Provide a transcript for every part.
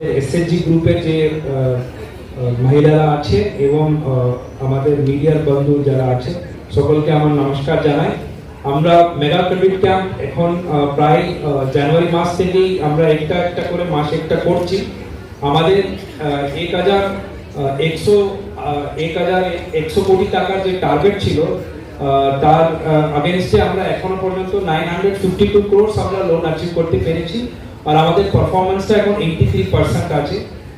SSG গ্রুপের যে মহিলারা আছে এবং আমাদের মিডিয়ার বন্ধু যারা আছে, সকলকে আমার নমস্কার জানাই। আমরা মেগা ক্রেডিট ক্যাম্প এখন প্রায় জানুয়ারি মাস থেকেই আমরা একটা একটা করে মাস একটা করছি। আমাদের এক হাজার একশো এক হাজার একশো কোটি টাকার যে টার্গেট ছিল তার আগেনস্টে আমরা এখনও পর্যন্ত nine hundred fifty two crores আমরা লোন অ্যাচিভ করতে পেরেছি। আর আমাদের পারফরমেন্সটা এখন এইটি থ্রি পার্সেন্ট আছে।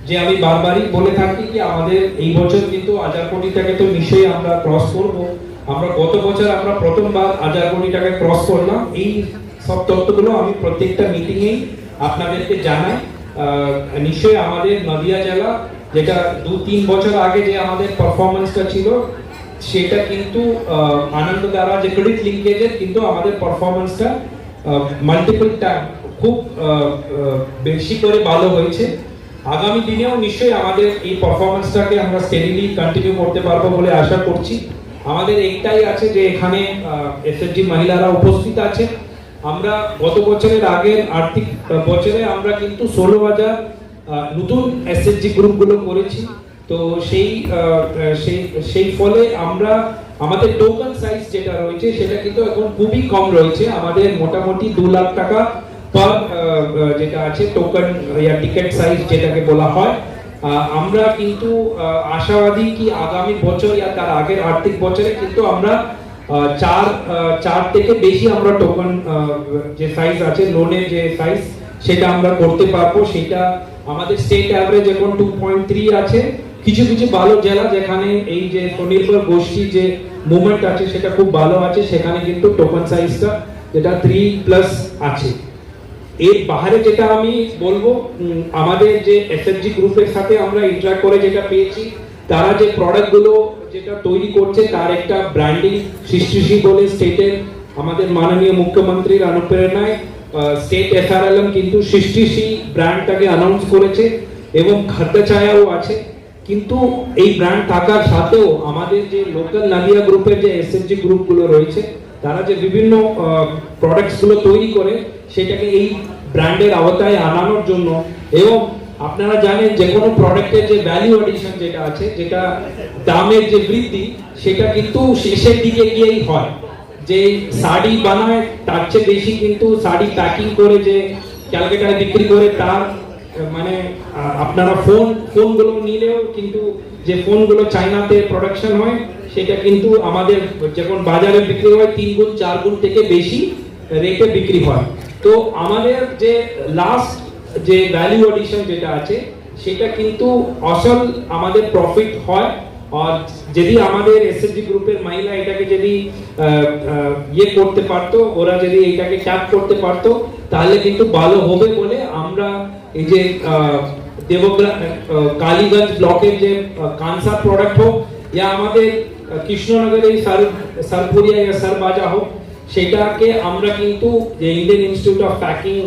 যে আমি বারবারই বলে থাকি কি আমাদের এই বছর কিন্তু হাজার কোটি টাকা তো নিশ্চয়ই আমরা ক্রস করব। আমরা গত বছর আমরা প্রথমবার হাজার কোটি টাকা ক্রস করলাম। এই সব তথ্যগুলো আমি প্রত্যেকটা মিটিংয়েই আপনাদেরকে জানাই। নিশ্চয়ই আমাদের নদিয়া জেলা, যেটা দু তিন বছর আগে যে আমাদের পারফরমেন্সটা ছিল, সেটা কিন্তু আনন্দ দ্বারা যে ক্রেডিট লিঙ্কেজের কিন্তু আমাদের পারফরমেন্সটা মাল্টিপল টাইম খুব বেশি করে ভালো হয়েছে। আগামী দিনেও নিশ্চয়ই আমাদের এই পারফরমেন্সটাকে আমরা স্টেডিলি কন্টিনিউ করতে পারব বলে আশা করছি। আমাদের এইটাই আছে যে এখানে এসএসজি মহিলারা উপস্থিত আছে আমরা গত বছরের আগের আর্থিক বছরে আমরা কিন্তু ষোলো হাজার নতুন এসএসজি গ্রুপগুলো করেছি। তো সেই সেই সেই ফলে আমরা, আমাদের টোকেন সাইজ যেটা রয়েছে সেটা কিন্তু এখন খুবই কম রয়েছে। আমাদের মোটামুটি দু লাখ টাকা পার যেটা আছে টোকেন ইয়া সাইজ যেটাকে বলা হয় আমরা কিন্তু আশাবাদী কি আগামী বছর ইয়া তার আগের আর্থিক বছরে কিন্তু আমরা চার চার থেকে বেশি আমরা যে সাইজ আছে লোনের যে সাইজ সেটা আমরা করতে পারব। সেটা আমাদের স্টেট অ্যাভারেজ এখন টু পয়েন্ট থ্রি আছে। কিছু কিছু ভালো জেলা যেখানে এই যে স্বনির্ভর গোষ্ঠী যে মুভমেন্ট আছে, সেটা খুব ভালো আছে। সেখানে কিন্তু টোকেন সাইজটা যেটা থ্রি প্লাস আছে। এর বাইরে যেটা আমি বলব আমাদের যে এসএফজি গ্রুপের সাথে আমরা ইন্টারাক্ট করে যেটা পেয়েছি, তারা যে প্রোডাক্টগুলো যেটা তৈরি করছে, তার একটা ব্র্যান্ডিং সৃষ্টিশী বলে স্টেটের আমাদের মাননীয় মুখ্যমন্ত্রীর অনুপ্রেরণায় স্টেট এসআরএলএম কিন্তু সৃষ্টিশী ব্র্যান্ডটাকে অ্যানাউন্স করেছে এবং খাদ্য ছায়াও আছে। কিন্তু এই ব্র্যান্ড থাকার সাথেও আমাদের যে লোকাল নাদিয়া গ্রুপের যে এসএসজি গ্রুপগুলো রয়েছে তারা যে বিভিন্ন প্রোডাক্টসগুলো তৈরি করে, সেটাকে এই ব্র্যান্ডের আওতায় আনানোর জন্য এবং আপনারা জানেন যে কোনো প্রোডাক্টের যে ভ্যালু এডিশন যেটা আছে, যেটা দামের যে বৃদ্ধি, সেটা কিন্তু শেষের দিকে গিয়েই হয়। যে শাড়ি বানায়, তার চেয়ে বেশি কিন্তু শাড়ি প্যাকিং করে যে ক্যালকাটায় বিক্রি করে তার মানে আপনারা ফোন, ফোনগুলো নিলেও কিন্তু যে ফোনগুলো চাইনাতে প্রোডাকশন হয়, সেটা কিন্তু আমাদের যখন বাজারে বিক্রি হয়, তিন গুণ, চার গুণ থেকে বেশি রেটে বিক্রি হয়। তো আমাদের যে লাস্ট যে ভ্যালু এডিশন যেটা আছে, সেটা কিন্তু আসল আমাদের প্রফিট হয়। আর যদি আমাদের এসএসজি গ্রুপের মহিলা এটাকে যদি ইয়ে করতে পারতো, ওরা যদি এটাকে ক্যাপ করতে পারতো তাহলে কিন্তু ভালো হবে বলে আমরা এই যে দেবগ্রাম কালীগঞ্জ ব্লকের যে আহ, কানসা প্রোডাক্ট হোক ইয়া আমাদের এই সার সারপুরিয়া ইয়া সারবাজা হোক সেটাকে আমরা কিন্তু যে Indian institute of packing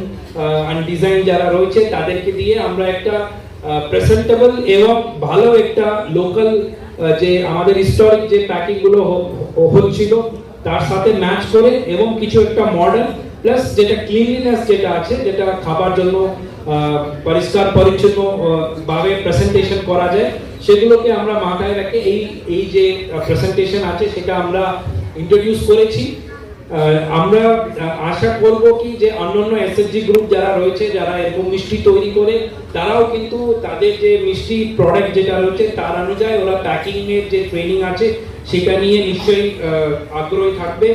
and design যারা রয়েছে তাদেরকে দিয়ে আমরা একটা প্রেজেন্টেবল এবং ভালো একটা লোকাল যে আমাদের হিস্টোরিক যে প্যাকিংগুলো হ- হ- হচ্ছিল তার সাথে ম্যাচ করে এবং কিছু একটা মডার্ন প্লাস যেটা ক্লিনলিনেস যেটা আছে, যেটা খাবার জন্য পরিষ্কার, পরিচ্ছন্ন ভাবে প্রেজেন্টেশন করা যায়, সেগুলোকে আমরা মাথায় রেখে এই এই যে প্রেজেন্টেশন আছে, সেটা আমরা ইন্ট্রোডিউস করেছি। আমরা আশা করব কি যে অন্যান্য এসএসজি গ্রুপ যারা রয়েছে, যারা এরকম মিষ্টি তৈরি করে, তারাও কিন্তু তাদের যে মিষ্টি প্রোডাক্ট যেটা রয়েছে, তার অনুযায়ী ওরা প্যাকিংয়ের যে ট্রেনিং আছে, সেটা নিয়ে নিশ্চয়ই আগ্রহী থাকবে।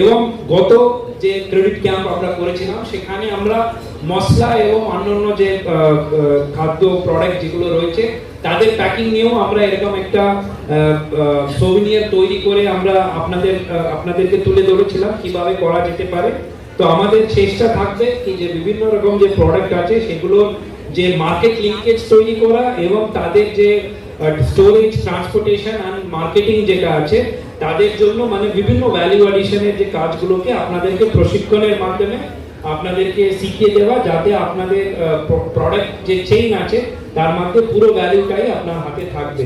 এবং গত যে ক্রেডিট ক্যাম্প আমরা করেছিলাম, সেখানে আমরা মশলা এবং অন্যান্য যে খাদ্য প্রোডাক্ট যেগুলো রয়েছে, তাদের প্যাকিং নিয়েও আমরা এরকম একটা সোভিনিয়ার তৈরি করে আমরা আপনাদের আপনাদেরকে তুলে ধরেছিলাম কীভাবে করা যেতে পারে। তো আমাদের চেষ্টা থাকবে কি যে বিভিন্ন রকম যে প্রোডাক্ট আছে সেগুলোর যে মার্কেট লিঙ্কেজ তৈরি করা এবং তাদের যে স্টোরেজ ট্রান্সপোর্টেশন অ্যান্ড মার্কেটিং যেটা আছে তাদের জন্য মানে বিভিন্ন ভ্যালু অ্যাডিশনের যে কাজগুলোকে আপনাদেরকে প্রশিক্ষণের মাধ্যমে আপনাদেরকে শিখিয়ে দেওয়া যাতে আপনাদের প্রোডাক্ট যে চেইন আছে, তার মধ্যে পুরো ভ্যালুটাই আপনার হাতে থাকবে।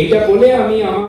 এইটা বলে আমি আমার